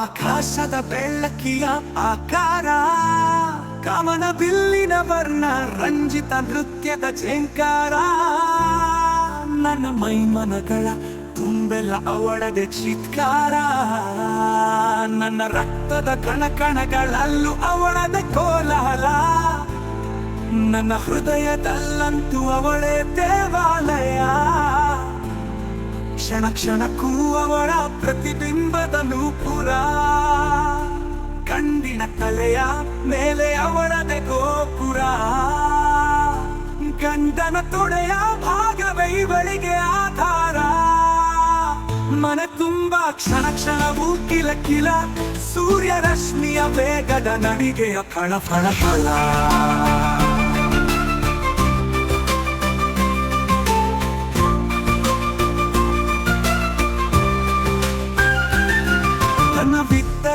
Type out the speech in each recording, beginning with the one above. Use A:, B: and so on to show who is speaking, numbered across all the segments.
A: ಆಕಾಶದ ಬೆಳ್ಳಕ್ಕಿಯ ಆಕಾರ ಕಮನ ಬಿಲ್ಲಿನ ವರ್ಣ, ರಂಜಿತ ನೃತ್ಯದ ಝೇಂಕಾರ ನನ್ನ ಮೈಮನಗಳ ತುಂಬೆಲ್ಲ ಅವಳದೆ ಚಿತ್ಕಾರ. ನನ್ನ ರಕ್ತದ ಕಣಕಣಗಳಲ್ಲೂ ಅವಳದೆ ಕೋಲಾಹಲ ನನ್ನ ಹೃದಯದಲ್ಲಂತೂ ಅವಳೇ ದೇವಾಲಯ. ಕ್ಷಣ ಕ್ಷಣಕ್ಕೂ ಅವಳ ಪ್ರತಿಬಿಂಬದ ನೂಪುರ. ಕಂಡಿನ ತಲೆಯ ಮೇಲೆ ಅವಳದೆ ಗೋಪುರ. ಗಂಡನ ತೊಡೆಯ ಭಾಗವೇ ಇವಳಿಗೆ ಆಧಾರ. ಮನೆ ತುಂಬಾ ಕ್ಷಣ ಕ್ಷಣವೂ ಕಿಲ ಕಿಲ ಸೂರ್ಯ ರಶ್ಮಿಯ ವೇಗದ ನಡಿಗೆಯ ಫಳ ಫಳ ಫಳ.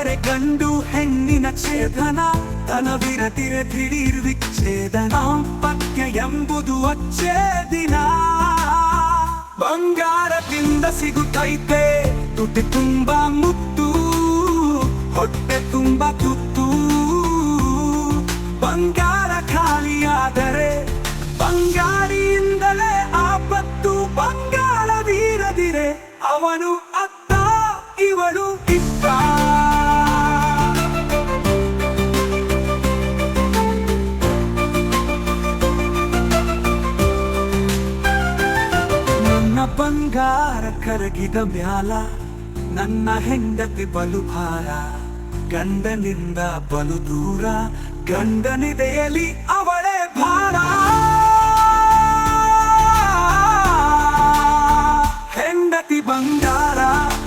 A: ತನವಿದ್ದರೆ ಗಂಡು ಹೆಣ್ಣಿನ ಛೇದನ ತನವಿರದಿರೆ ದಿಢೀರ್ ವಿಚ್ಛೇದನ. ಪತ್ಯ ಎಂಬುದು ಅಚ್ಚೇದಿನ ಬಂಗಾರದಿಂದ ಸಿಗುತ್ತೈತೆ, ತುಟಿ ತುಂಬಾ ಮುತ್ತು, ಹೊಟ್ಟೆ ತುಂಬಾ ತುತ್ತು. ಬಂಗಾರ ಖಾಲಿಯಾದರೆ ಬಂಗಾರಿಯಿಂದಲೇ ಆಪತ್ತು ಬಂಗಾರವೀರದಿರೆ ಅವನು ಬಂಗಾರ ಕರಗಿದ ಮ್ಯಾಲ ನನ್ನ ಹೆಂಡತಿ ಬಲು ಭಾರ. ಗಂಡನಿಂದ ಬಲು ದೂರ, ಗಂಡನಿದೆಯಲಿ ಅವಳೇ ಭಾರ. ಹೆಂಡತಿ ಬಂಗಾರ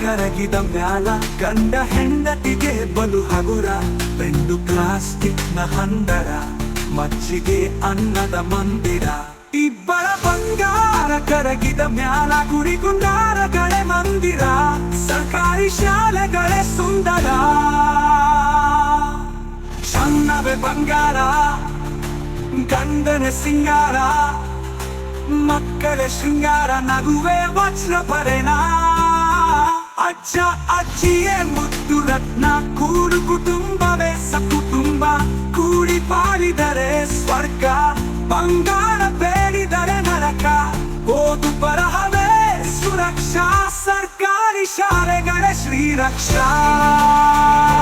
A: ಕರಗಿದ ಮ್ಯಾಲ, ಗಂಡ ಹೆಂಡತಿಗೆ ಬಲು ಹಗುರ. ಬೆಂಡು ಪ್ಲಾಸ್ಟಿಕ್ನ ಹಂದರ, ಮಜ್ಜಿಗೆ ಅನ್ನದ ಮಂದಿರ. ಇಬ್ಬರ ಬಂಗಾರ ಕರಗಿದ ಮ್ಯಾಲ ಗುಡಿ ಗುಂಡಾರಗಳೇ ಮಂದಿರ ಸರ್ಕಾರಿ ಶಾಲೆಗಳೇ ಸುಂದರ ಚನ್ನವೇ ಬಂಗಾರ ಗಂಡನ ಸಿಂಗಾರ ಮಕ್ಕಳ ಶೃಂಗಾರ ನಗುವೆ ವಜ್ರ ಪರೆನ ಅಜ್ಜ ಅಜ್ಜಿಯೇ ಮುದ್ದು ರತ್ನ ಕೂಡು ಕುಟುಂಬವೇ ಸಕುಟುಂಬ ಕೂಡಿ ಪಾಲಿದರೆ ಸ್ವರ್ಗ ಬಂಗಾರ रक्षा सरकारी शारे गणेश श्री रक्षा।